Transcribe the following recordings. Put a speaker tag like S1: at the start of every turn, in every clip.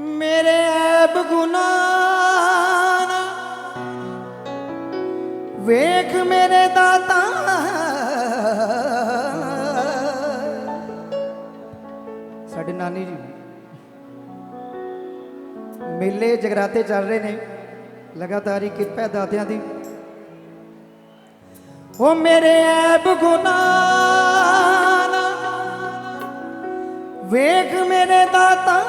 S1: ਮੇਰੇ ਐਬ ਗੁਨਾਹ ਵੇਖ ਮੇਰੇ ਦਾਤਾ ਸਾਡੇ ਨਾਨੀ ਜੀ ਮੇਲੇ ਜਗਰਾਤੇ ਚੱਲ ਰਹੇ ਨੇ ਲਗਾਤਾਰ ਹੀ ਕਿਰਪਾ ਦਾਤਿਆਂ ਦੀ। ਉਹ ਮੇਰੇ ਐਬ ਗੁਨਾਹ ਵੇਖ ਮੇਰੇ ਦਾਤਾ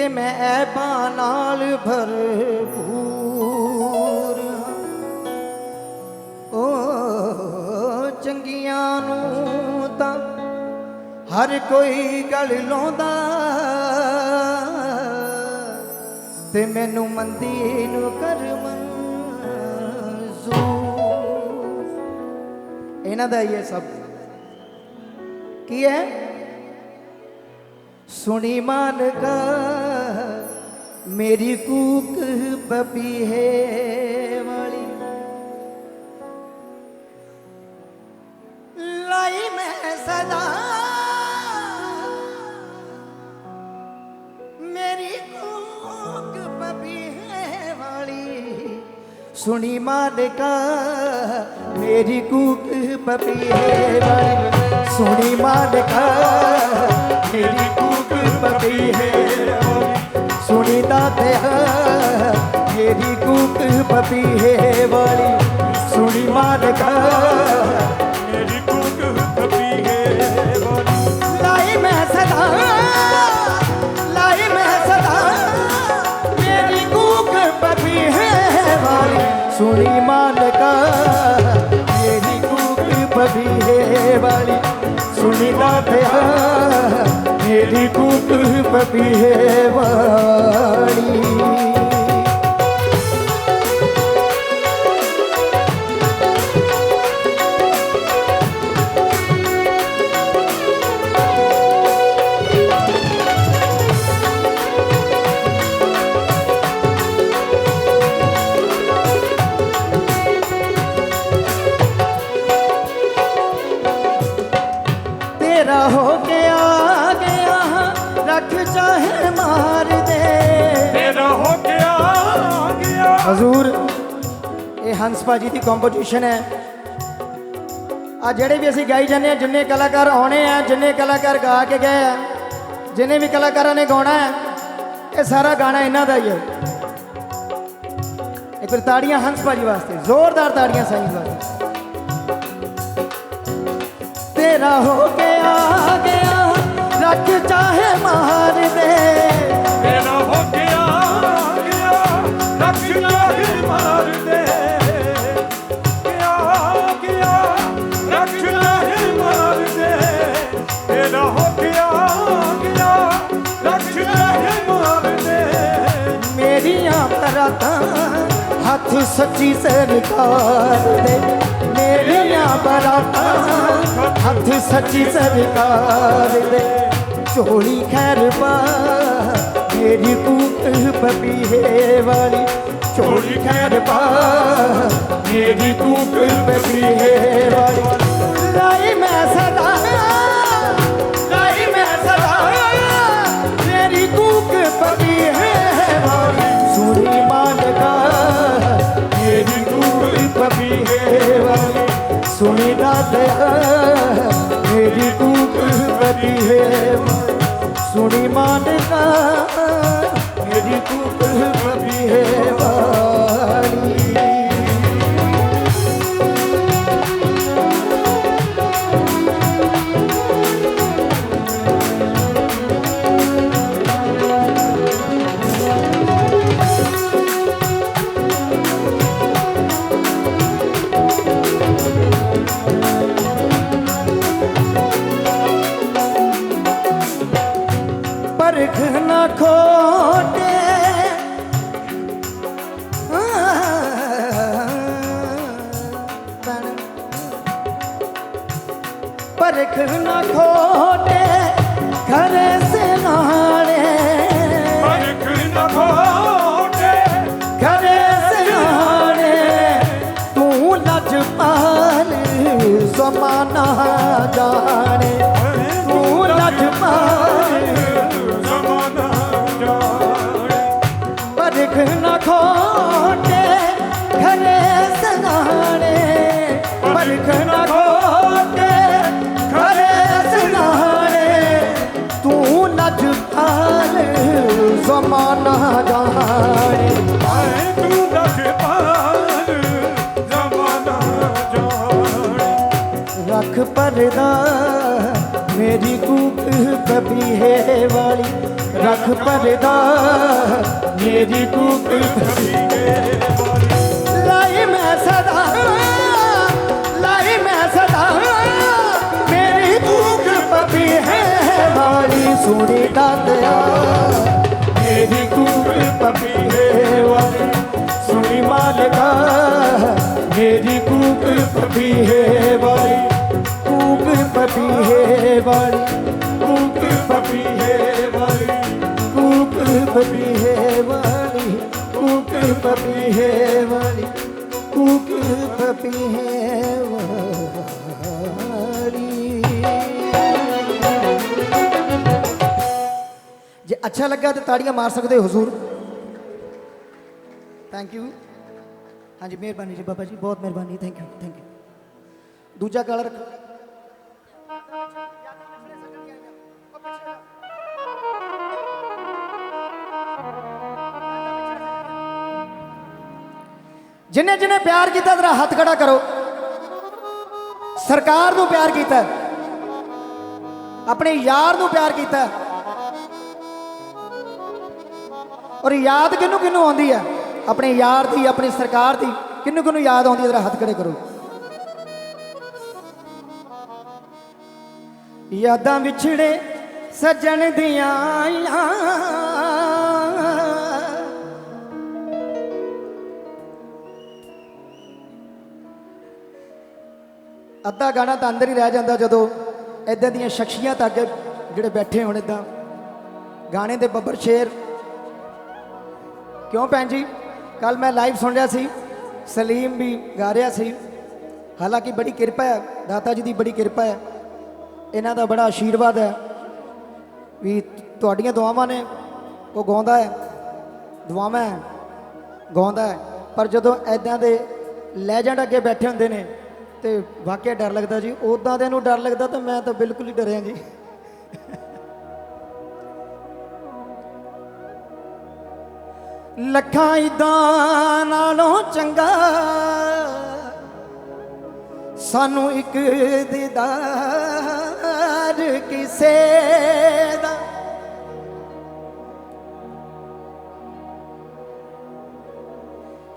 S1: ਤੇ ਮੈਂ ਐਬਾਂ ਨਾਲ ਭਰਪੂਰ ਓ ਚੰਗੀਆਂ ਨੂੰ ਤਾਂ ਹਰ ਕੋਈ ਗੱਲ ਲਾਉਂਦਾ। ਤੇ ਮੈਨੂੰ ਮੰਦੀ ਨੂੰ ਕਰ ਮਨਜ਼ੂਰ ਇਹਨਾਂ ਦਾ ਇਹ ਸਭ। ਕੀ ਹੈ? ਸੁਣੀ ਮਾਨਕਾ ਮੇਰੀ ਕੂਕ ਬਬੀਹੇ ਵਾਲੀ। ਲਾਈ ਮੈਂ ਸਦਾ। ਮੇਰੀ ਕੂਕ ਬਬੀਹੇ ਵਾਲੀ। ਸੁਣੀ ਮਾਨਕਾ, ਮੇਰੀ ਕੂਕ ਬਬੀਹੇ ਵਾਲੀ। ਸੁਣੀ ਮਾਨਕਾ, ਮੇਰੀ ਕੂਕ ਬਬੀਹੇ ਮੇਰੀ ਕੂਕ ਬਬੀਹੇ ਵਾਲੀ ਸੁਣੀ ਮਾਨਕਾ
S2: ਮੇਰੀ ਕੂਕ ਕਪੀਏ ਵਾਲੀ।
S1: ਲਾਈ ਮੈਂ ਸਦਾ ਲਾਈ ਮੈਂ ਸਦਾ। ਮੇਰੀ ਕੂਕ ਪਪੀ ਹੈ ਵਾਲੀ ਸੁਣੀ ਮਾਲਕਾ। ਮੇਰੀ ਕੂਕ ਪਪੀ ਹੈ ਵਾਲੀ ਸੁਣੀ ਦਾਤਿਆ। ਮੇਰੀ ਕੂਕ ਹੰਸ ਭਾਜੀ ਦੀ ਕੰਪੋਜੀਸ਼ਨ ਹੈ। ਆ ਜਿਹੜੇ ਵੀ ਅਸੀਂ ਗਾਈ ਜਾਂਦੇ ਆ ਜਿੰਨੇ ਕਲਾਕਾਰ ਆਉਣੇ ਆ, ਜਿੰਨੇ ਕਲਾਕਾਰ ਗਾ ਕੇ ਗਏ ਆ, ਜਿੰਨੇ ਵੀ ਕਲਾਕਾਰਾਂ ਨੇ ਗਾਉਣਾ ਹੈ, ਇਹ ਸਾਰਾ ਗਾਣਾ ਇਹਨਾਂ ਦਾ ਹੀ ਹੈ। ਇੱਕ ਵਾਰ ਤਾੜੀਆਂ ਹੰਸ ਭਾਜੀ ਵਾਸਤੇ, ਜ਼ੋਰਦਾਰ ਤਾੜੀਆਂ ਸਾਈਂ ਵਾਸਤੇ। ਤੇਰਾ ਹੋ ਕੇ ਆ ਗਿਆ, ਰੱਖ ਚਾਹੇ ਮਾਰ ਦੇ। ਹੱਥ ਸੱਚੀ ਸਰਕਾਰ ਦੇ ਮੇਰੀਆਂ ਬਰਾਤਾਂ ਹੱਥ ਸੱਚੀ ਸਰਕਾਰ ਦੇ ਝੋਲੀ ਖੈਰ ਪਾ। ਮੇਰੀ ਕੂਕ ਬਬੀਹੇ ਵਾਲੀ ਝੋਲੀ ਖੈਰ ਪਾ। ਮੇਰੀ ਕੂਕ ਬਬੀਹੇ ਵਾਲੀ ਸੁਣੀ ਮੇਰੀ ਕੂਕ ਬਬੀਹੇ ਹੈ ਸੁਣੀ ਮਾਲਕਾ ਮੇਰੀ ਕੂਕ ਬਬੀਹੇ ਵਾਲੀ ਪਰਖ ਨਾ ਪਰਦਾ ਮੇਰੀ ਕੂਕ ਹੈ ਵਾਲੀ। ਰੱਖ ਪਰਦਾ ਮੇਰੀ ਕੂਕ
S2: ਕਬੀਏ ਵਾਲੀ।
S1: ਲਾਈ ਮੈਂ ਸਦਾ, ਲਾਈ ਮੈਂ ਸਦਾ। ਮੇਰੀ ਕੂਕ ਹੈ ਵਾਲੀ। ਸੁਣੀ ਦਾਦਿਆ ਮੇਰੀ ਕੂਕ ਕਬੀਹੇ ਵਾਲੀ। ਸੁਣੀ ਮਾਲਕਾ, ਮੇਰੀ ਕੂਕ ਕਬੀਹੇ ਵਾਲੀ। ਕੂਕ ਕਬੀਹੇ ਵਾਲੀ। ਕੂਕ ਕਬੀਹੇ ਵਾਲੀ। ਕੂਕ ਕਬੀਹੇ ਵਾਲੀ। ਕੂਕ ਕਬੀਹੇ ਵਾਲੀ। ਕੂਕ ਕਬੀਹੇ ਵਾਲੀ। ਅੱਛਾ ਲੱਗਾ ਤੇ ਤਾੜੀਆਂ ਮਾਰ ਸਕਦੇ ਹੋ, ਹਜ਼ੂਰ। ਥੈਂਕ ਯੂ ਹਾਂਜੀ, ਮਿਹਰਬਾਨੀ ਜੀ, ਬਾਬਾ ਜੀ, ਬਹੁਤ ਮਿਹਰਬਾਨੀ। ਥੈਂਕ ਯੂ ਥੈਂਕ ਯੂ ਦੂਜਾ ਕਾਲਾ ਰੱਖੋ। ਜਿਨੇ ਜਿਨੇ ਪਿਆਰ ਕੀਤਾ ਤੇਰਾ ਹੱਥ ਖੜਾ ਕਰੋ। ਸਰਕਾਰ ਨੂੰ ਪਿਆਰ ਕੀਤਾ। ਆਪਣੇ ਯਾਰ ਨੂੰ ਪਿਆਰ ਕੀਤਾ। ਔਰ ਯਾਦ ਕਿਹਨੂੰ ਕਿਹਨੂੰ ਆਉਂਦੀ ਹੈ? ਆਪਣੇ ਯਾਰ ਦੀ, ਆਪਣੀ ਸਰਕਾਰ ਦੀ, ਕਿਹਨੂੰ ਕਿਹਨੂੰ ਯਾਦ ਆਉਂਦੀ ਹੈ? ਜਰਾ ਹੱਥ ਖੜੇ ਕਰੋ। ਯਾਦਾਂ ਵਿਛੜੇ ਸੱਜਣ ਦੀਆਂ ਅੱਧਾ ਗਾਣਾ ਤਾਂ ਅੰਦਰ ਹੀ ਰਹਿ ਜਾਂਦਾ ਜਦੋਂ ਇਦਾਂ ਦੀਆਂ ਸ਼ਖਸੀਅਤ ਅੱਗੇ ਜਿਹੜੇ ਬੈਠੇ ਹੋਣ ਇਦਾਂ ਗਾਣੇ ਦੇ ਬੱਬਰ ਸ਼ੇਰ ਕਿਉਂ ਭੈਣ ਜੀ? ਕੱਲ ਮੈਂ ਲਾਈਵ ਸੁਣ ਰਿਹਾ ਸੀ। ਸਲੀਮ ਵੀ ਗਾ ਰਿਹਾ ਸੀ। ਹਾਲਾਂਕਿ ਬੜੀ ਕਿਰਪਾ ਹੈ, ਦਾਤਾ ਜੀ ਦੀ ਬੜੀ ਕਿਰਪਾ ਹੈ। ਇਹਨਾਂ ਦਾ ਬੜਾ ਆਸ਼ੀਰਵਾਦ ਹੈ ਵੀ ਤੁਹਾਡੀਆਂ ਦੁਆਵਾਂ ਨੇ, ਉਹ ਗਾਉਂਦਾ ਹੈ, ਦੁਆਵਾਂ ਹੈ, ਗਾਉਂਦਾ ਹੈ। ਪਰ ਜਦੋਂ ਐਦਾਂ ਦੇ ਲੈਜੈਂਡ ਅੱਗੇ ਬੈਠੇ ਹੁੰਦੇ ਨੇ ਤੇ ਵਾਕਿਆ ਡਰ ਲੱਗਦਾ ਜੀ। ਉਦਾਂ ਦੇ ਨੂੰ ਡਰ ਲੱਗਦਾ ਤਾਂ ਮੈਂ ਤਾਂ ਬਿਲਕੁਲ ਹੀ ਡਰਿਆ ਜੀ। ਲੱਖਾਂ ਇਦਾਂ ਨਾਲੋਂ ਚੰਗਾ। ਸਾਨੂੰ ਇੱਕ ਦੀਦਾਰ ਕਿਸੇ ਦਾ।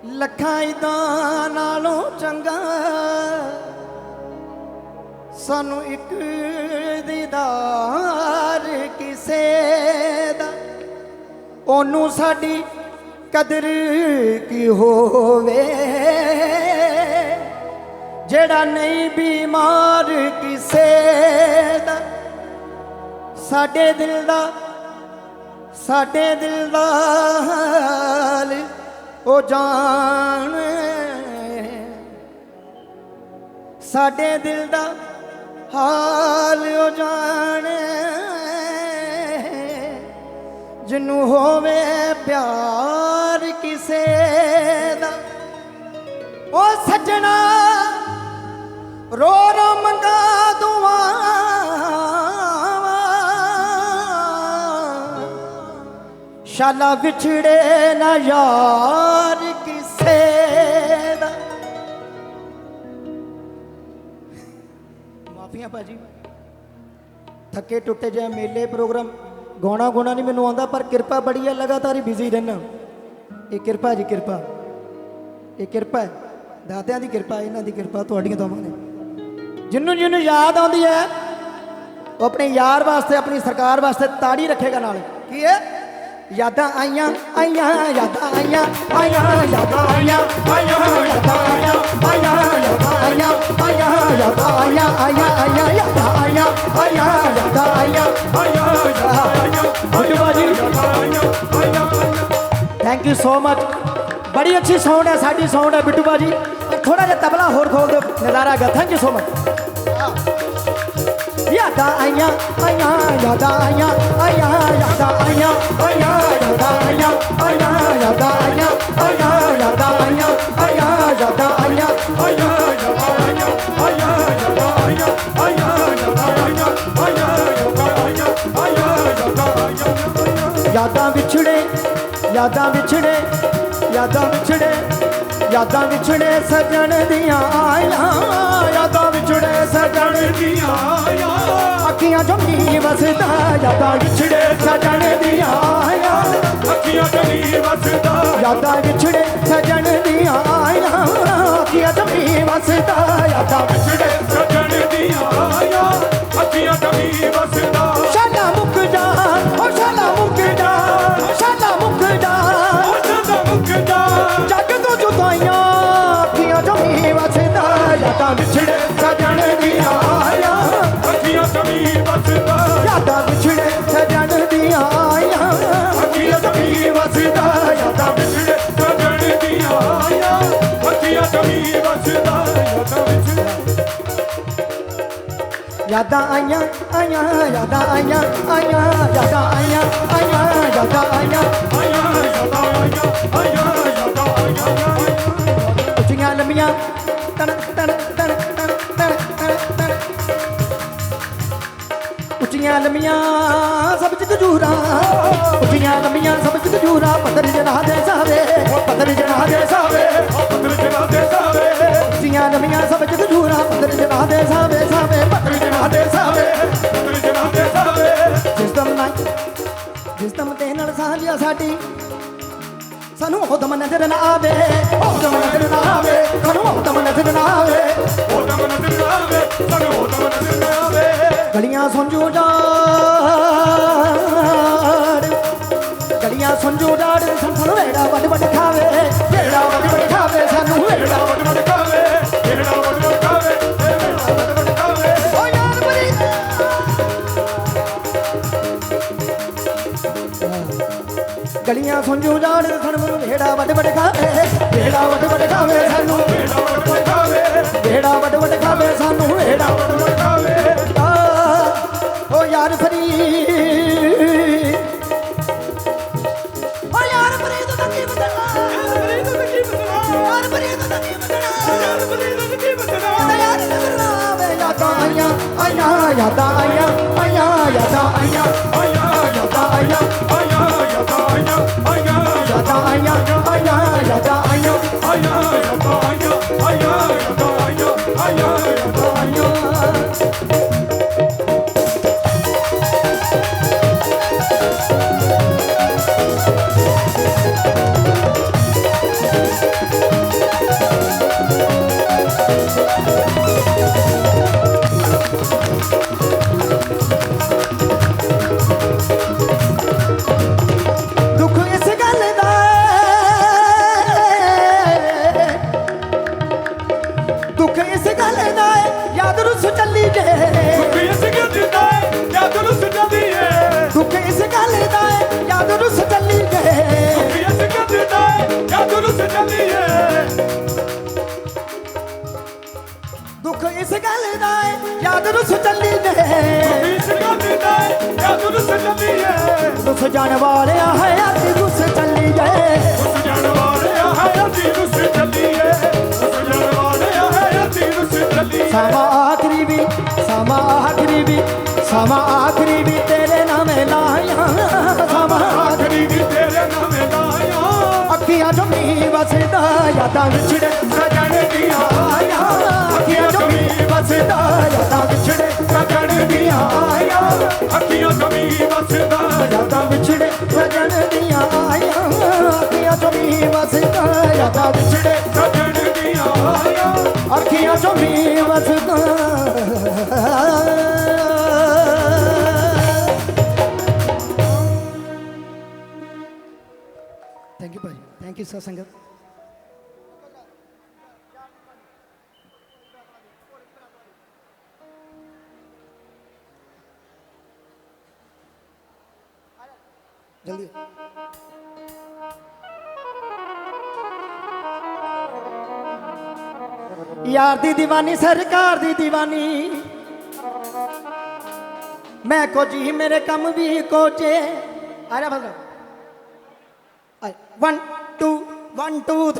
S1: ਲੱਖਾਂ ਇਦਾਂ ਨਾਲੋਂ ਚੰਗਾ। ਸਾਨੂੰ ਇੱਕ ਦੀਦਾਰ ਕਿਸੇ ਦਾ। ਉਹਨੂੰ ਸਾਡੀ ਕਦਰ ਕੀ ਹੋਵੇ? ਜਿਹੜਾ ਨਹੀਂ ਬਿਮਾਰ ਕਿਸੇ ਦਾ, ਸਾਡੇ ਦਿਲ ਦਾ, ਸਾਡੇ ਦਿਲ ਦਾ ਹਾਲ ਉਹ ਜਾਣੇ। ਸਾਡੇ ਦਿਲ ਦਾ ਹਾਲ ਉਹ ਜਾਣੇ। ਜਿਹਨੂੰ ਹੋਵੇ ਪਿਆਰ ਕਿਸੇ ਦਾ। ਉਹ ਸੱਜਣਾ ਰੋ ਰੋ ਮੰਗਾ ਦੁਆਵਾਂ। ਸ਼ਾਲਾ ਵਿਛੜੇ ਨਾ ਯਾਰ ਕਿਸੇ ਦਾ। ਮਾਫੀਆਂ ਭਾਜੀ। ਥੱਕੇ ਟੁੱਟੇ ਜੇ ਮੇਲੇ ਪ੍ਰੋਗਰਾਮ। ਗਾਉਣਾ ਗਾਉਣਾ ਨਹੀਂ ਮੈਨੂੰ ਆਉਂਦਾ, ਪਰ ਕਿਰਪਾ ਬੜੀ ਹੈ ਲਗਾਤਾਰ ਹੀ ਬਿਜ਼ੀ ਰਹਿਣਾ ਇਹ ਕਿਰਪਾ ਜੀ ਕਿਰਪਾ। ਇਹ ਕਿਰਪਾ ਹੈ। ਦਾਤਿਆਂ ਦੀ ਕਿਰਪਾ, ਇਹਨਾਂ ਦੀ ਕਿਰਪਾ, ਤੁਹਾਡੀਆਂ ਦੋਵਾਂ ਨੇ ਜਿੰਨੂੰ ਜਿਹਨੂੰ ਯਾਦ ਆਉਂਦੀ ਹੈ, ਉਹ ਆਪਣੇ ਯਾਰ ਵਾਸਤੇ, ਆਪਣੀ ਸਰਕਾਰ ਵਾਸਤੇ ਤਾੜੀ ਰੱਖੇਗਾ ਨਾਲ। ਕੀ ਹੈ? ਯਾਦਾਂ ਆਈਆਂ ਆਈਆਂ ਯਾਦਾਂ ਆਈਆਂ ਆਈਆਂ ਯਾਦਾਂ ਆਈਆਂ ਆਈਆਂ ਯਾਦਾਂ ਆਈਆਂ ਆਈਆਂ ਯਾਦਾਂ ਆਈਆਂ ਆਈਆਂ ਯਾਦਾਂ ਆਈਆਂ ਆਈਆਂ ਆਈਆਂ ਯਾਦਾਂ ਆਈਆਂ ਆਈਆਂ ਯਾਦਾਂ ਆਈਆਂ ਆਈਆਂ ਬਿੱਟੂ ਬਾਜੀ ਥੈਂਕ ਯੂ ਸੋ ਮਚ ਬੜੀ ਅੱਛੀ ਸਾਊਂਡ ਹੈ ਸਾਡੀ ਸਾਊਂਡ ਹੈ ਬਿੱਟੂ ਬਾਜੀ ਥੋੜਾ ਜਿਹਾ ਤਬਲਾ ਹੋਰ ਖੋਲ ਦਿਓ ਨਜ਼ਾਰਾ ਆ ਥੈਂਕ ਯੂ ਸੋ ਮਚ ਯਾਦਾਂ ਆਈਆਂ ਆਈਆਂ ਯਾਦਾਂ ਆਈਆਂ ਆਈਆਂ ਯਾਦਾਂ ਆਈਆਂ ਆਈਆਂ ਯਾਦਾਂ ਆਈਆਂ ਆਈਆਂ ਯਾਦਾਂ ਆਈਆਂ ਆਈਆਂ ਯਾਦਾਂ ਆਈਆਂ ਆਈਆਂ ਯਾਦਾਂ ਆਈਆਂ ਯਾਦਾਂ ਵਿਛੜੇ ਯਾਦਾਂ ਵਿਛੜੇ ਯਾਦਾਂ ਵਿਛੜੇ ਯਾਦਾਂ ਵਿਛੜੇ ਸਜਣ ਦੀਆਂ ਆਈਆਂ ਯਾਦਾਂ ਵਿਛੜੇ ਸਜਣ
S3: ਦੀਆਂ
S1: ਅੱਖੀਆਂ ਜਮੀ ਵਸਦਾ ਯਾਦਾਂ ਵਿਛੜੇ ਸਜਣ ਦੀਆਂ
S3: ਅੱਖੀਆਂ ਜਲੀ ਵਸਦਾ।
S1: ਯਾਦਾਂ ਵਿਛੜੇ ਸਜਣ ਦੀਆਂ ਅੱਖੀਆਂ ਜਮੀ ਵਸਦਾ ਯਾਦਾਂ
S3: ਵਿਛੜੇ ਸਜਣ ਦੀਆਂ ਅੱਖੀਆਂ ਜਲੀ ਵਸਦਾ।
S1: ਸ਼ਾਲਾ ਮੁੱਕ ਜਾ ਓ ਸ਼ਾਲਾ ਮੁੱਕ ਜਾ ਸ਼ਾਲਾ ਮੁੱਕ ਜਾ ਯਾਦਾਂ ਆਈਆਂ ਆਈਆਂ
S3: ਯਾਦਾਂ
S1: ਆਈਆਂ ਆਈਆਂ ਯਾਦਾਂ ਆਈਆਂ ਆਈਆਂ ਯਾਦਾਂ ਆਈਆਂ
S3: ਆਇਆ ਯਾਦਾਂ ਆਇਆ ਆਇਆ ਯਾਦਾਂ ਆਇਆ
S1: ਉੱਚੀਆਂ ਲੰਮੀਆਂ ਤਣ ਤਣ ਤਣ ਤਣ ਤਣ ਤਣ ਤਣ ਉੱਚੀਆਂ ਲੰਮੀਆਂ ਸਭ ਚ ਉੱਚੀਆਂ ਲੰਮੀਆਂ ਸਭ ਚ ਜੂਰਾ ਪੱਧਰ ਜਨਾ ਦੇ ਸਾਵੇ ਪੱਧਰ ਜਨਾ ਦੇ ਸਾਵੇ
S3: ਪੱਤਰ ਜਲਾ ਦੇ ਸਾਵੇ
S1: ਉੱਚੀਆਂ ਲੰਮੀਆਂ ਸਭ ਚ ਜੂਰਾ ਪੱਧਰ ਜਨਾ ਦੇ ਸਾਵੇ ਸਾਵੇ ਪੱਧਰ ਜਨਾ ਦੇ ਸਾਵੇ
S3: ਪੱਤਰ ਜਲਾ ਦੇ ਸਾਵੇ
S1: ਜਿਸ ਦਮ ਨਾਲ ਜਿਸ ਦਮ ਤੇ ਨਾਲ ਸਾਂਝਿਆ ਸਾਡੀ ਸਾਨੂੰ ਉਹ ਦਮ ਨਜ਼ਰ ਨਾ ਆਵੇ ਉਹ ਦਮ ਨਜ਼ਰ ਨਾ ਆਵੇ ਸਾਨੂੰ ਉਹ ਦਮ ਨਜ਼ਰ ਨਾ ਆਵੇ।
S3: ਉਹ ਦਮ ਨਜ਼ਰ ਆਵੇ ਸਾਨੂੰ ਉਹ ਦਮ ਨਜ਼ਰ ਆਵੇ।
S1: ਗਲੀਆਂ ਸੁੰਜੂ ਡਾੜ ਗਲੀਆਂ ਸੁੰਜੂ ਡਾੜ ਸਾਨੂੰ ਸਾਨੂੰ ਵੇੜਾ ਵੱਡ ਵੱਡ ਖਾਵੇ ਵੇੜਾ ਵੱਡ ਵੱਡ ਖਾਵੇ ਸਾਨੂੰ ਵੇੜਾ
S3: ਵੱਡ ਵੱਡ ਕਾਵੇ ਜਿਹੜਾ ਵੱਡ ਵੱਡ ਕਾਵੇ ਜਿਹੜਾ ਵੱਡ ਵੱਡ ਕਾਵੇ
S1: ਓ ਯਾਰ ਬਰੀ ਗਲੀਆਂ ਸਾਨੂੰ ਖਾਵੇ। ਵੇੜਾ ਵੱਡ ਵੱਡ ਖਾਵੇ, ਸਾਨੂੰ
S3: ਜਿਹੜਾ ਵੱਡ ਵੱਡ ਕਾਵੇ
S1: ਵੇੜਾ ਵੱਡ ਵੱਡ ਖਾਵੇ, ਸਾਨੂੰ ਵੇੜਾ
S3: ਵੱਡ ਵੱਡ ਕਾਵੇ
S1: ਆ, ਓ ਯਾਰ ਫਰੀ ay ya ya
S3: da ya ay ya ya da ay ya
S1: ay ya ya da ya ਏ, ਯਾਦ ਰੁੱਸ ਚੱਲੀ ਜੇ
S3: ਇਸ ਗਿੱਦਾ ਯਾਦ ਨੂੰ ਸਜਦੀ ਏ।
S1: ਦੁੱਖ ਇਸ ਗੱਲ ਦਾ ਏ, ਯਾਦ ਰੁੱਸ ਚੱਲੀ ਜੇ
S3: ਇਸ ਗਿੱਦਾ ਯਾਦ ਨੂੰ ਸਜਦੀ ਏ।
S1: ਰੁੱਸ ਜਾਣ ਵਾਲਿਆ ਹੈ ਯਾਦ ਰੁੱਸ ਚੱਲੀ ਜੇ
S3: ਉਸ ਜਾਣ ਵਾਲਿਆ ਹੈ ਅਤੀ ਨੂੰ ਸਜਦੀ ਏ। ਉਸ ਜਾਣ ਵਾਲਿਆ ਹੈ ਅਤੀ ਨੂੰ ਸਜਦੀ
S1: ਸਮਾਂ ਆਖਰੀ ਵੀ ਸਮਾਂ ਆਖਰੀ ਵੀ ਸਮਾਂ ਯਾਦਾਂ ਵਿਛੜੇ
S3: ਸਜਣ ਦੀਆਂ
S1: ਆਇਆ। ਅੱਖੀਆਂ ਜਮੀ ਵਸਦਾ ਯਾਦਾਂ ਵਿਛੜੇ
S3: ਸਜਣ ਦੀਆਂ ਆਇਆ। ਅੱਖੀਆਂ ਕਮੀ ਵਸਦਾ
S1: ਯਾਦਾਂ ਵਿਛੜੇ ਸਜਣ ਦੀਆਂ ਆਈਆਂ ਅੱਖੀਆਂ ਜਮੀ ਵਸਦਾ ਯਾਦਾਂ ਵਿਛੜੇ
S3: ਸਜਣ ਦੀਆਂ ਆਇਆ।
S1: ਅੱਖੀਆਂ ਜਮੀ ਵਸਦਾ। ਥੈਂਕ ਯੂ ਭਾਜੀ। ਥੈਂਕ ਯੂ ਸਰ ਸੰਗਤ। ਜਲਦੀ ਯਾਰ ਦੀ ਦੀਵਾਨੀ ਸਰਕਾਰ ਦੀ ਦੀਵਾਨੀ ਮੈਂ ਕੁਝ ਹੀ ਮੇਰੇ ਕੰਮ ਵੀ ਕੋਚੇ ਆ ਜਾ ਬਸ ਆਏ 1 2 1 2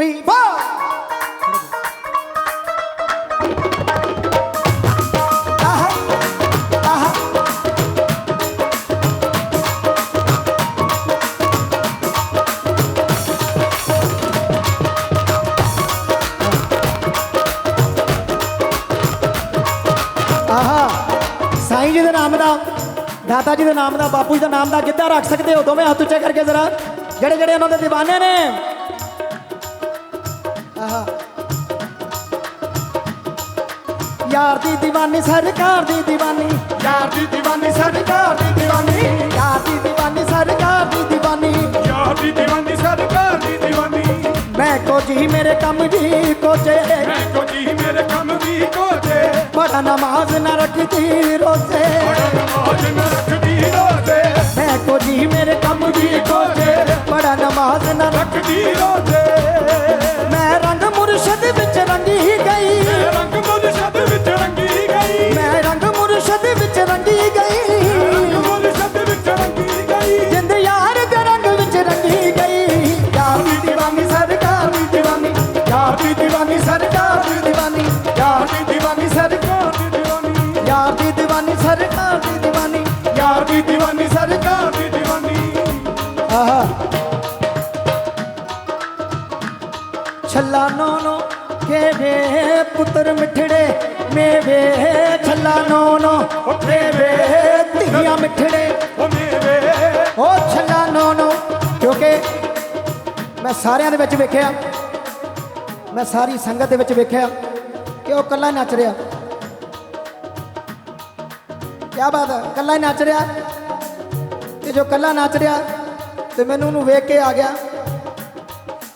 S1: ਜੀ ਦੇ ਨਾਮ ਦਾ ਦਾਤਾ ਜੀ ਦੇ ਨਾਮ ਦਾ ਬਾਪੂ ਜੀ ਦਾ ਨਾਮ ਦਾ ਗਿੱਧਾ ਰੱਖ ਸਕਦੇ ਹੋ ਦੋਵੇਂ ਹੱਥ ਉੱਚੇ ਕਰਕੇ ਜ਼ਰਾ। ਜਿਹੜੇ ਜਿਹੜੇ ਉਹਨਾਂ ਦੇ دیਵਾਨੇ ਨੇ। ਆਹਾ। ਯਾਰ ਦੀ دیਵਾਨੀ ਸਰਕਾਰ ਦੀ دیਵਾਨੀ
S2: ਯਾਰ ਦੀ دیਵਾਨੀ ਸਰਕਾਰ ਦੀ دیਵਾਨੀ
S1: ਯਾਰ ਦੀ دیਵਾਨੀ ਸਰਕਾਰ ਦੀ دیਵਾਨੀ
S2: ਯਾਰ ਦੀ دیਵਾਨੀ ਸਰਕਾਰ ਦੀ دیਵਾਨੀ
S1: ਮੈਂ ਕੋ ਜੀ ਮੇਰੇ ਕੰਮ ਦੀ ਕੋਚੇ।
S2: ਮੈਂ ਕੋ ਮੇਰੇ ਕੰਮ ਦੀ
S1: ਬੜਾ ਨਮਾਜ਼ ਨਾ ਰੱਖਦੀ ਰੋਜ਼ੇ।
S2: ਨਮਾਜ਼ ਨਾ ਰੱਖਦੀ ਰੋਜ਼ੇ।
S1: ਮੈਂ ਕੋ ਜੀ ਮੇਰੇ ਕੰਮ ਜੀ ਕੋ ਜੇ ਬੜਾ ਨਮਾਜ਼ ਨਾ ਰੱਖ
S2: ਰੱਖਦੀ ਰੋਜ਼ੇ।
S1: ਮੈਂ ਰੰਗ ਮੁਰਸ਼ਦ ਵਿੱਚ ਰੰਗੀ ਨੋ ਨੋ ਕੇ ਧੀਆਂ ਮਿੱਠੜੇ।
S2: ਉਹ ਮੇਰੇ
S1: ਓ ਛੱਲਾ ਨੋ ਨੋ ਕਿਉਂਕਿ ਮੈਂ ਸਾਰਿਆਂ ਦੇ ਵਿੱਚ ਵੇਖਿਆ, ਮੈਂ ਸਾਰੀ ਸੰਗਤ ਦੇ ਵਿੱਚ ਵੇਖਿਆ ਕਿ ਉਹ ਇਕੱਲਾ ਨੱਚ ਰਿਹਾ। ਕੀ ਬਾਤ ਹੈ, ਇਕੱਲਾ ਨੱਚ ਰਿਹਾ। ਤੇ ਜੋ ਇਕੱਲਾ ਨੱਚ ਰਿਹਾ, ਤੇ ਮੈਨੂੰ ਉਹਨੂੰ ਵੇਖ ਕੇ ਆ ਗਿਆ।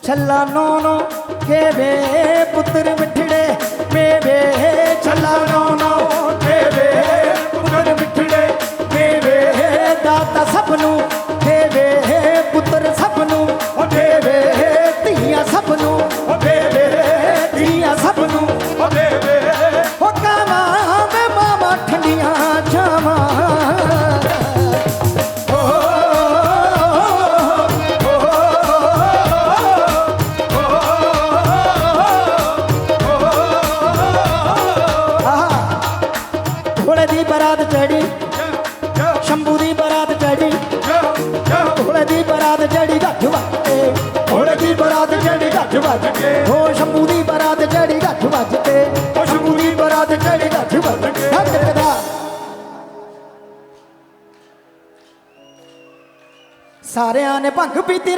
S1: ਛੱਲਾ ਨੋ ਨੋ ਕੇ ਵੇ ਪੁੱਤਰ ਮਿੱਠੜੇ ਮੇਵੇ ਛੱਲਾ ਨੋ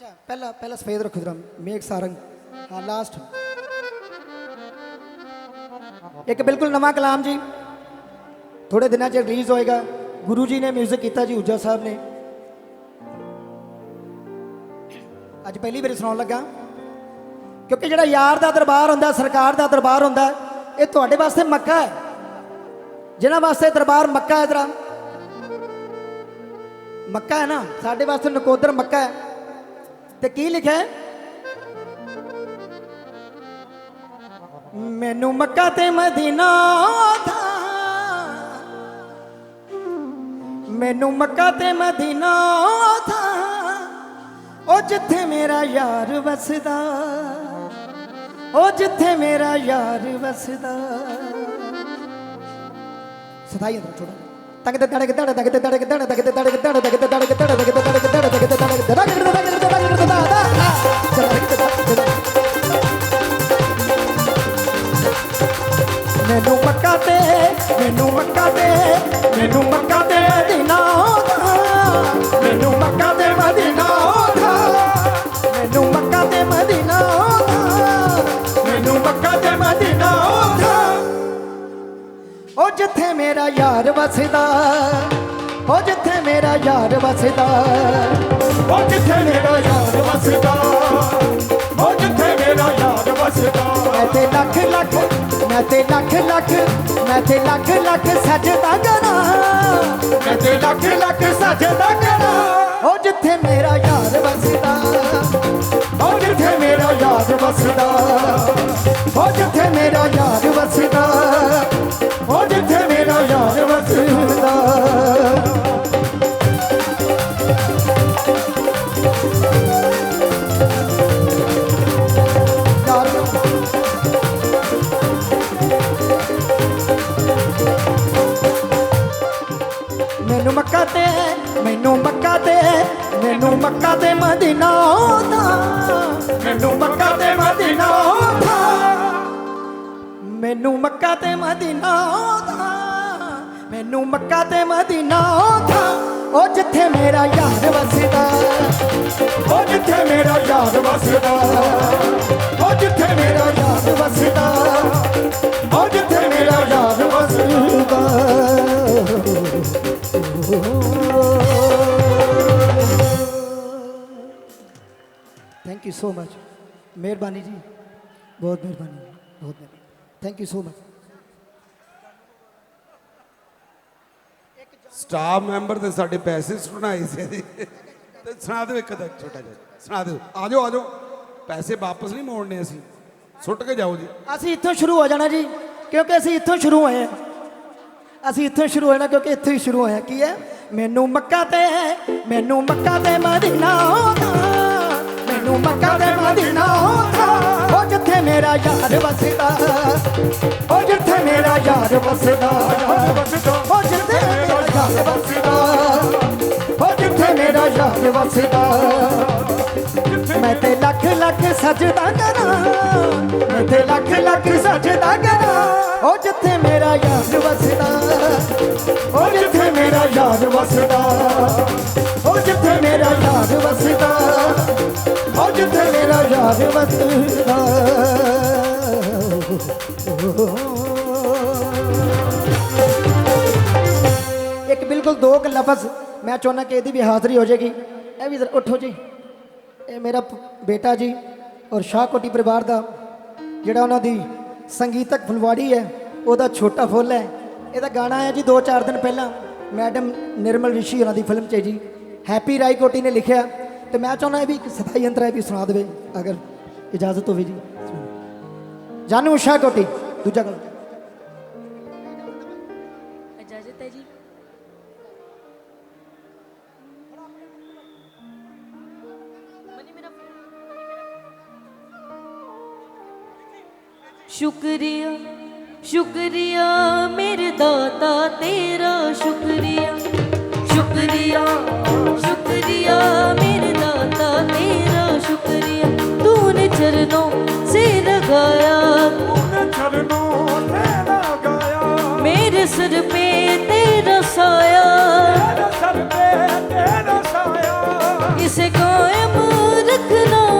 S1: ਅੱਛਾ, ਪਹਿਲਾ ਪਹਿਲਾ ਸਫੇਦ ਰੱਖੋ ਜਰਾ, ਮੇਘ ਸਾਰੰਗ। ਹਾਂ ਲਾਸਟ ਇੱਕ ਬਿਲਕੁਲ ਨਵਾਂ ਕਲਾਮ ਜੀ। ਥੋੜੇ ਦਿਨਾਂ 'ਚ ਰਿਲੀਜ਼ ਹੋਏਗਾ। ਗੁਰੂ ਜੀ ਨੇ ਮਿਊਜ਼ਿਕ ਕੀਤਾ ਜੀ ਉਜਾ ਸਾਹਿਬ ਨੇ। ਅੱਜ ਪਹਿਲੀ ਵਾਰੀ ਸੁਣਾਉਣ ਲੱਗਾ। ਕਿਉਂਕਿ ਜਿਹੜਾ ਯਾਰ ਦਾ ਦਰਬਾਰ ਹੁੰਦਾ, ਸਰਕਾਰ ਦਾ ਦਰਬਾਰ ਹੁੰਦਾ, ਇਹ ਤੁਹਾਡੇ ਵਾਸਤੇ ਮੱਕਾ ਹੈ। ਜਿਹਨਾਂ ਵਾਸਤੇ ਦਰਬਾਰ ਮੱਕਾ ਹੈ ਜਰਾ। ਮੱਕਾ ਹੈ ਨਾ, ਸਾਡੇ ਵਾਸਤੇ ਨਕੋਦਰ ਮੱਕਾ ਹੈ। ਤੇ ਕੀ ਲਿਖਿਆ ਮੈਨੂੰ ਮੱਕਾ ਤੇ ਮਦੀਨਾ ਥਾ ਮੈਨੂੰ ਮੱਕਾ ਤੇ ਮਦੀਨਾ ਥਾ ਉਹ ਜਿੱਥੇ ਮੇਰਾ ਯਾਰ ਵਸਦਾ ਉਹ ਜਿੱਥੇ ਮੇਰਾ ਯਾਰ ਵਸਦਾ ਸਦਾਈ ਅੰਦਰ ਛੋੜਾ ਤੱਕ ਤੜਕ ਤੜ ਤੱਕ ਤੜਕ ਤੜ ਤੱਕ ਤੜਕ ਤੜ ਤੱਕ ਤੜਕ ਤੜ ਤੱਕ ਤੜਕ ਤੜ ਤੱਕ ਤੜਕ ਤੜ ਤੱਕ ਤੇ ਮੈਨੂੰ ਮੱਕਾ ਤੇ ਮੈਨੂੰ ਮੱਕਾ ਤੇ ਮੈਨੂੰ ਮੱਕਾ ਤੇ ਮਦੀਨਾ ਦਾ ਮੈਨੂੰ ਮੱਕਾ ਤੇ ਮਦੀਨਾ ਦਾ ਮੈਨੂੰ ਮੱਕਾ ਤੇ ਮਦੀਨਾ ਦਾ ਮੈਨੂੰ ਮੱਕਾ ਤੇ ਮਦੀਨਾ ਦਾ ਉਹ ਜਿੱਥੇ ਮੇਰਾ ਯਾਰ ਵਸਦਾ, ਉਹ ਜਿੱਥੇ ਮੇਰਾ ਯਾਰ ਵਸਦਾ।
S2: ਉਹ ਜਿੱਥੇ ਮੇਰਾ ਯਾਰ ਵਸਦਾ, ਉਹ ਜਿੱਥੇ ਮੇਰਾ ਯਾਰ
S1: ਮੈਂ ਤੇ ਲੱਖ ਲੱਖ, ਮੈਂ ਤੇ ਲੱਖ ਲੱਖ, ਮੈਂ ਤੇ ਲੱਖ ਲੱਖ ਸਜਦਾ ਕਰਾਂ।
S2: ਮੈਂ ਤੇ ਲੱਖ ਲੱਖ ਸਜਦਾ ਕਰਾਂ।
S1: ਉਹ ਜਿੱਥੇ ਮੇਰਾ ਯਾਰ ਵਸਦਾ,
S2: ਉਹ ਜਿੱਥੇ ਮੇਰਾ ਯਾਰ ਵਸਦਾ।
S1: ਉਹ ਜਿੱਥੇ ਮੇਰਾ ਯਾਰ ਵਸਦਾ,
S2: ਉਹ ਜਿੱਥੇ ਮੇਰਾ ਯਾਰ ਵਸਦਾ।
S1: ਮੱਕਾ ਤੇ ਮੈਨੂੰ ਮੱਕਾ ਤੇ ਮੈਨੂੰ ਮੱਕਾ ਤੇ ਮਦੀਨਾ ਦਾ ਮੈਨੂੰ ਮੱਕਾ ਤੇ ਮਦੀਨਾ ਦਾ ਮੈਨੂੰ ਮੱਕਾ ਤੇ ਮਦੀਨਾ ਦਾ ਮੈਨੂੰ ਮੱਕਾ ਤੇ ਮਦੀਨਾ ਦਾ ਉਹ ਜਿੱਥੇ ਮੇਰਾ ਯਾਰ ਵਸਦਾ, ਉਹ ਜਿੱਥੇ ਮੇਰਾ ਯਾਰ ਵਸਦਾ, ਉਹ ਜਿੱਥੇ ਮੇਰਾ ਯਾਰ ਵਸਦਾ, ਉਹ ਜਿੱਥੇ ਮੇਰਾ ਯਾਰ ਵਸਦਾ। ਥੈਂਕ ਯੂ ਸੋ ਮਚ ਮਿਹਰਬਾਨੀ ਜੀ। ਬਹੁਤ ਮਿਹਰਬਾਨੀ ਬਹੁਤ ਮਿਹਰਬਾਨੀ। Thank you so much
S2: staff member ਤੇ ਸਾਡੇ ਪੈਸੇ ਸੁਣਾਈ ਸੀ। ਇਹਦੇ। ਤੇ ਸੁਣਾ ਦਿਓ ਇੱਕ ਦਾ ਛੋਟਾ ਜਿਹਾ ਸੁਣਾ ਦਿਓ। ਆ ਜਾਓ ਆ ਜਾਓ। ਪੈਸੇ ਵਾਪਸ ਨਹੀਂ ਮੋੜਨੇ ਅਸੀਂ। ਸੁੱਟ ਕੇ ਜਾਓ ਜੀ।
S1: ਅਸੀਂ ਇੱਥੋਂ ਸ਼ੁਰੂ ਹੋ ਜਾਣਾ ਜੀ ਕਿਉਂਕਿ ਅਸੀਂ ਇੱਥੋਂ ਸ਼ੁਰੂ ਹੋਏ ਹਾਂ। ਅਸੀਂ ਇੱਥੋਂ ਸ਼ੁਰੂ ਹੋਣਾ ਕਿਉਂਕਿ ਇੱਥੋਂ ਹੀ ਸ਼ੁਰੂ ਹੋਇਆ। ਕੀ ਹੈ? ਮੈਨੂੰ ਮੱਕਾ ਤੇ ਮੈਨੂੰ ਮੱਕਾ ਤੇ ਮਦੀਨਾ ਦਾ ਮੈਨੂੰ ਮੱਕਾ ਤੇ ਮਦੀਨਾ ਦਾ ਉਹ ਜਿੱਥੇ ਮੇਰਾ ਯਾਰ ਵਸਦਾ। ਉਹ ਜਿੱਥੇ ਮੇਰਾ ਯਾਰ ਵਸਦਾ। ਉਹ ਜਿੱਥੇ ਮੇਰਾ ਯਾਰ ਵਸਦਾ। ਉਹ ਜਿੱਥੇ ਮੇਰਾ ਯਾਰ ਵਸਦਾ। ਮੈਂ ਤੇ ਲੱਖ ਲੱਖ ਸਜਦਾ ਕਰਾਂ। ਮੈਂ ਤੇ ਲੱਖ ਲੱਖ ਸਜਦਾ ਕਰਾਂ। ਉਹ ਜਿੱਥੇ ਮੇਰਾ ਯਾਰ ਵਸਦਾ। ਉਹ ਜਿੱਥੇ ਮੇਰਾ ਯਾਰ ਵਸਦਾ। ਉਹ ਜਿੱਥੇ ਮੇਰਾ ਯਾਰ ਵਸਦਾ। ਉਹ ਜਿੱਥੇ ਮੇਰਾ ਯਾਰ ਵਸਦਾ। ਇੱਕ ਬਿਲਕੁਲ ਦੋ ਕੁ ਲਫ਼ਜ਼, ਮੈਂ ਚਾਹੁੰਦਾ ਕਿ ਇਹਦੀ ਵੀ ਹਾਜ਼ਰੀ ਹੋ ਜਾਏਗੀ। ਇਹ ਵੀ ਜ਼ਰਾ ਉੱਠੋ ਜੀ। ਇਹ ਮੇਰਾ ਬੇਟਾ ਜੀ ਔਰ ਸ਼ਾਹ ਕੋਟੀ ਪਰਿਵਾਰ ਦਾ, ਜਿਹੜਾ ਉਹਨਾਂ ਦੀ ਸੰਗੀਤਕ ਫੁਲਵਾੜੀ ਹੈ, ਉਹਦਾ ਛੋਟਾ ਫੁੱਲ ਹੈ। ਇਹਦਾ ਗਾਣਾ ਆਇਆ ਜੀ 2-4 ਦਿਨ ਪਹਿਲਾਂ, ਮੈਡਮ ਨਿਰਮਲ ਰਿਸ਼ੀ ਉਹਨਾਂ ਦੀ ਫਿਲਮ 'ਚ ਜੀ। ਹੈਪੀ ਰਾਈ ਕੋਟੀ ਨੇ ਲਿਖਿਆ, ਤੇ ਮੈਂ ਚਾਹੁੰਦਾ ਇਹ ਵੀ ਇੱਕ ਸਥਾਈ ਅੰਤਰਾ ਇਹ ਵੀ ਸੁਣਾ ਦੇਵੇ, ਅਗਰ ਇਜਾਜ਼ਤ ਹੋਵੇ ਜੀ। ਜਾਨੂ ਸ਼ਾਹਕੋਟੀ, ਦੂਜਾ
S4: ਗੱਲ ਸ਼ੁਕਰੀਆ ਸ਼ੁਕਰੀਆ ਮੇਰੇ ਦਾਤਾ ਤੇਰਾ ਸ਼ੁਕਰੀਆ। ਸ਼ੁਕਰੀਆ ਸ਼ੁਕਰੀਆ ਮੇਰੇ ਦਾਤਾ ਤੇਰਾ ਸ਼ੁਕਰੀਆ। ਤੂੰ ਨੇ ਚਰਨੋ ਸੇ ਲਗਾਇਆ
S2: ਤੂੰ
S4: ਨੇ ਚਰਨੋਂ ਸੇ ਲਗਾਇਆ। ਮੇਰੇ
S2: ਸਿਰ ਪੇ ਤੇਰਾ ਸਾਇਆ
S4: ਸਿਰ
S2: ਪੇ ਤੇਰਾ
S4: ਸਾਇਆ ਇਸੇ ਕਾਇਮ ਰੱਖਣਾ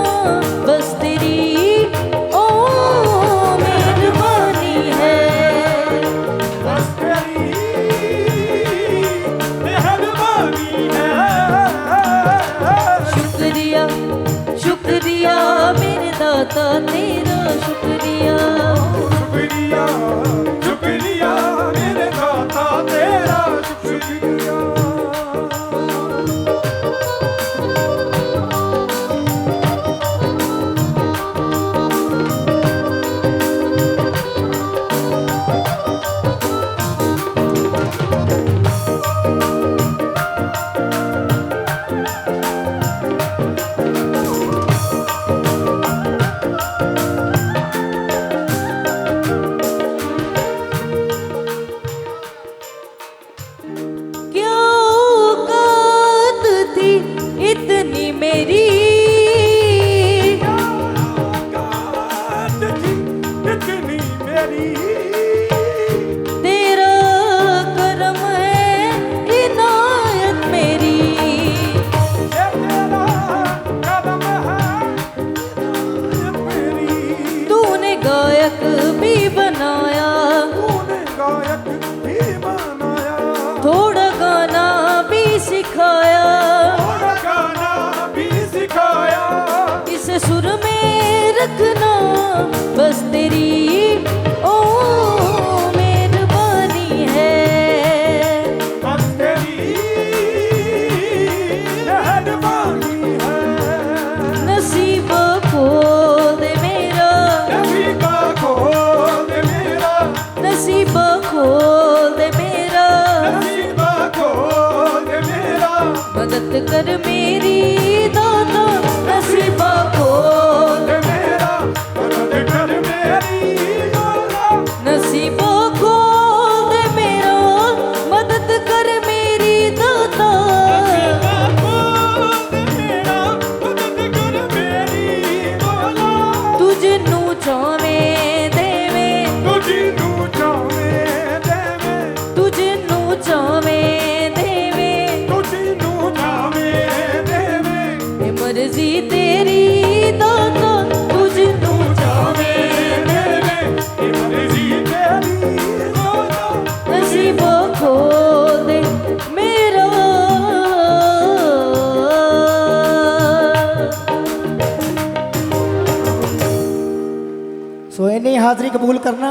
S1: ਹਾਜ਼ਰੀ ਕਬੂਲ ਕਰਨਾ।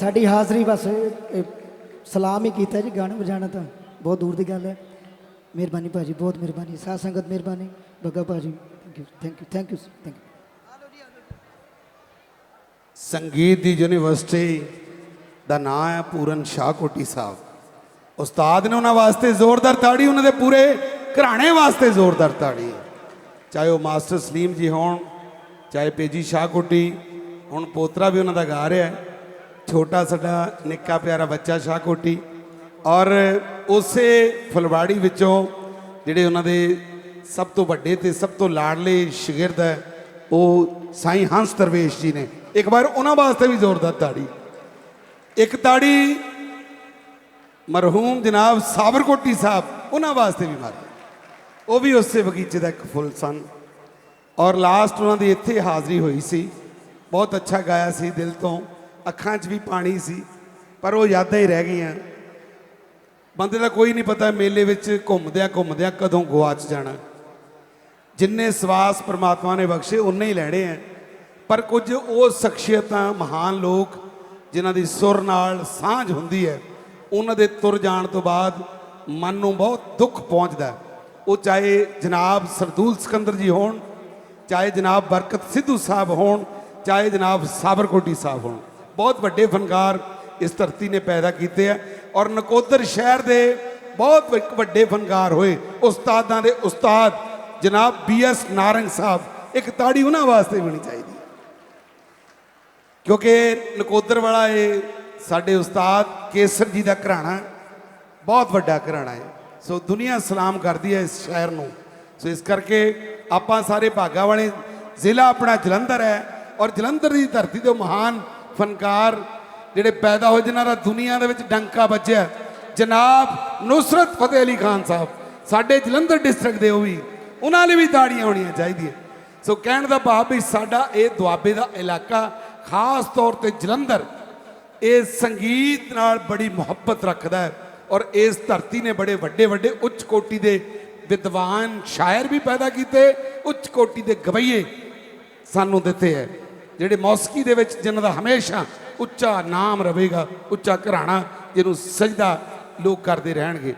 S1: ਸਾਡੀ ਹਾਜ਼ਰੀ ਬਸ, ਇਹ ਸਲਾਮ ਹੀ ਕੀਤਾ ਜੀ, ਗਾਣਾ ਵਜਾਣਾ ਤਾਂ ਬਹੁਤ ਦੂਰ ਦੀ ਗੱਲ ਹੈ। ਮਿਹਰਬਾਨੀ ਭਾਜੀ, ਬਹੁਤ ਮਿਹਰਬਾਨੀ। ਸਾਧ ਸੰਗਤ ਮਿਹਰਬਾਨੀ। ਬੱਗਾ ਭਾਜੀ thank you thank you thank you thank you
S2: ਸੰਗੀਤ ਦੀ ਯੂਨੀਵਰਸਿਟੀ ਦਾ ਨਾਮ ਹੈ ਪੂਰਨ ਸ਼ਾਹ ਕੋਟੀ ਸਾਹਿਬ। ਉਸਤਾਦ ਨੇ ਉਹਨਾਂ ਵਾਸਤੇ ਜ਼ੋਰਦਾਰ ਤਾੜੀ, ਉਹਨਾਂ ਦੇ ਪੂਰੇ ਘਰਾਣੇ ਵਾਸਤੇ ਜ਼ੋਰਦਾਰ ਤਾੜੀ। ਚਾਹੇ ਉਹ ਮਾਸਟਰ ਸਲੀਮ ਜੀ ਹੋਣ, ਚਾਹੇ ਪੇਜੀ ਸ਼ਾਹ ਕੋਟੀ ਹੁਣ ਪੋਤਰਾ ਵੀ ਉਹਨਾਂ ਦਾ ਗਾ ਰਿਹਾ ਹੈ। ਛੋਟਾ ਸਾਡਾ ਨਿੱਕਾ ਪਿਆਰਾ ਬੱਚਾ ਸ਼ਾਹਕੋਟੀ ਔਰ ਉਸੇ ਫੁਲਵਾੜੀ ਵਿੱਚੋਂ ਜਿਹੜੇ ਉਹਨਾਂ ਦੇ ਸਭ ਤੋਂ ਵੱਡੇ ਤੇ ਸਭ ਤੋਂ ਲਾਡਲੇ ਸ਼ਾਗਿਰਦ ਹੈ, ਉਹ ਸਾਈਂ ਹੰਸ ਦਰਵੇਸ਼ ਜੀ ਨੇ। ਇੱਕ ਵਾਰ ਉਹਨਾਂ ਵਾਸਤੇ ਵੀ ਜ਼ੋਰਦਾਰ ਤਾੜੀ। ਇੱਕ ਤਾੜੀ ਮਰਹੂਮ ਜਨਾਬ ਸਾਬਰਕੋਟੀ ਸਾਹਿਬ, ਉਹਨਾਂ ਵਾਸਤੇ ਵੀ ਮਾਰੋ। ਉਹ ਵੀ ਉਸੇ ਬਗੀਚੇ ਦਾ ਇੱਕ ਫੁੱਲ ਸਨ। ਔਰ ਲਾਸਟ ਉਹਨਾਂ ਦੀ ਇੱਥੇ ਹਾਜ਼ਰੀ ਹੋਈ ਸੀ। ਬਹੁਤ ਅੱਛਾ ਗਾਇਆ ਸੀ ਦਿਲ ਤੋਂ। ਅੱਖਾਂ 'ਚ ਵੀ ਪਾਣੀ ਸੀ, ਪਰ ਉਹ ਯਾਦਾਂ ਹੀ ਰਹਿ ਗਈਆਂ। ਬੰਦੇ ਦਾ ਕੋਈ ਨਹੀਂ ਪਤਾ ਮੇਲੇ ਵਿੱਚ ਘੁੰਮਦਿਆਂ ਘੁੰਮਦਿਆਂ ਕਦੋਂ ਗਵਾਚ ਜਾਣਾ। ਜਿੰਨੇ ਸਵਾਸ ਪ੍ਰਮਾਤਮਾ ਨੇ ਬਖਸ਼ੇ ਉਨੇ ਹੀ ਲੈਣੇ ਆ। ਪਰ ਕੁਝ ਉਹ ਸ਼ਖਸੀਅਤਾਂ, ਮਹਾਨ ਲੋਕ ਜਿਨ੍ਹਾਂ ਦੀ ਸੁਰ ਨਾਲ ਸਾਂਝ ਹੁੰਦੀ ਹੈ, ਉਹਨਾਂ ਦੇ ਤੁਰ ਜਾਣ ਤੋਂ ਬਾਅਦ ਮਨ ਨੂੰ ਬਹੁਤ ਦੁੱਖ ਪਹੁੰਚਦਾ। ਉਹ ਚਾਹੇ ਜਨਾਬ ਸਰਦੂਲ ਸਿਕੰਦਰ ਜੀ ਹੋਣ, ਚਾਹੇ ਜਨਾਬ ਬਰਕਤ ਸਿੱਧੂ ਸਾਹਿਬ ਹੋਣ ਚਾਹੇ ਜਨਾਬ ਸਾਬਰਕੋਟੀ ਸਾਹਿਬ ਹੋਣ। ਬਹੁਤ ਵੱਡੇ ਫਨਕਾਰ ਇਸ ਧਰਤੀ ਨੇ ਪੈਦਾ ਕੀਤੇ ਆ ਔਰ ਨਕੋਦਰ ਸ਼ਹਿਰ ਦੇ ਬਹੁਤ ਵੱਡੇ ਫਨਕਾਰ ਹੋਏ ਉਸਤਾਦਾਂ ਦੇ ਉਸਤਾਦ ਜਨਾਬ ਬੀ ਐਸ ਨਾਰੰਗ ਸਾਹਿਬ। ਇੱਕ ਤਾੜੀ ਉਹਨਾਂ ਵਾਸਤੇ ਹੋਣੀ ਚਾਹੀਦੀ ਕਿਉਂਕਿ ਨਕੋਦਰ ਵਾਲਾ ਇਹ ਸਾਡੇ ਉਸਤਾਦ ਕੇਸਰ ਜੀ ਦਾ ਘਰਾਣਾ ਬਹੁਤ ਵੱਡਾ ਘਰਾਣਾ ਹੈ। ਸੋ ਦੁਨੀਆ ਸਲਾਮ ਕਰਦੀ ਹੈ ਇਸ ਸ਼ਹਿਰ ਨੂੰ। ਸੋ ਇਸ ਕਰਕੇ ਆਪਾਂ ਸਾਰੇ ਭਾਗਾ ਵਾਲੇ ਜ਼ਿਲ੍ਹਾ ਆਪਣਾ ਜਲੰਧਰ ਹੈ। ਔਰ ਜਲੰਧਰ ਦੀ ਧਰਤੀ ਤੋਂ ਮਹਾਨ ਫਨਕਾਰ ਜਿਹੜੇ ਪੈਦਾ ਹੋਏ, ਜਿਨ੍ਹਾਂ ਦਾ ਦੁਨੀਆ ਦੇ ਵਿੱਚ ਡੰਕਾ ਵੱਜਿਆ ਜਨਾਬ ਨੁਸਰਤ ਫਤਿਹ ਅਲੀ ਖਾਨ ਸਾਹਿਬ, ਸਾਡੇ ਜਲੰਧਰ ਡਿਸਟ੍ਰਿਕਟ ਦੇ ਉਹ ਵੀ, ਉਹਨਾਂ ਲਈ ਵੀ ਤਾੜੀਆਂ ਹੋਣੀਆਂ ਚਾਹੀਦੀਆਂ। ਸੋ ਕਹਿਣ ਦਾ ਭਾਵ ਵੀ ਸਾਡਾ ਇਹ ਦੁਆਬੇ ਦਾ ਇਲਾਕਾ, ਖਾਸ ਤੌਰ ਤੇ ਜਲੰਧਰ, ਇਹ ਸੰਗੀਤ ਨਾਲ ਬੜੀ ਮੁਹੱਬਤ ਰੱਖਦਾ ਹੈ। ਔਰ ਇਸ ਧਰਤੀ ਨੇ ਬੜੇ ਵੱਡੇ ਵੱਡੇ ਉੱਚ ਕੋਟੀ ਦੇ ਵਿਦਵਾਨ ਸ਼ਾਇਰ ਵੀ ਪੈਦਾ ਕੀਤੇ, ਉੱਚ ਕੋਟੀ ਦੇ ਗਵਈਏ ਸਾਨੂੰ ਦਿੱਤੇ ਹੈ। ਜਿਹੜੇ ਮੌਸਕੀ ਦੇ ਵਿੱਚ ਜਿਨ੍ਹਾਂ ਦਾ ਹਮੇਸ਼ਾ ਉੱਚਾ ਨਾਮ ਰਹੇਗਾ, ਉੱਚਾ ਘਰਾਣਾ, ਜਿਹਨੂੰ ਸਜਦਾ ਲੋਕ ਕਰਦੇ ਰਹਿਣਗੇ।